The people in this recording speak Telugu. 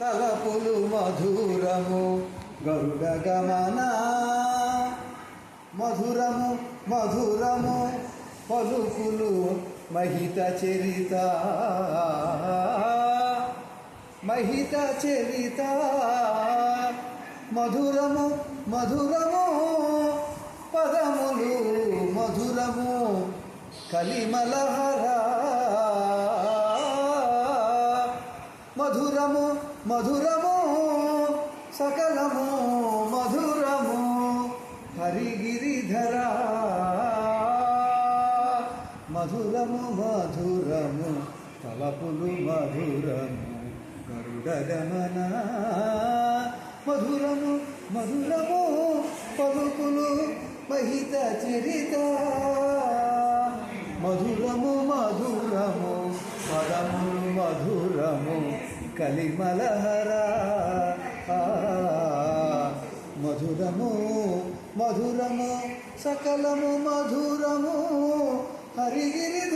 తలపులు మధురము గరుడ గమన. మధురము మధురము పలుకులు మహిత చరిత. మహిత చరిత. మధురము మధురము పదములు మధురము కలిమలహరా. మధురము మధురము సకలము మధురము. హరిగిరిధర మధురము మధురము తలపులు మధురము గరుడగమన మధురము మధురము పలుకులు మహిత చరిత. మధురము మధురము పదములు మధురము కలిమలహరా. మధురము మధురము సకలము మధురము హరిగిరి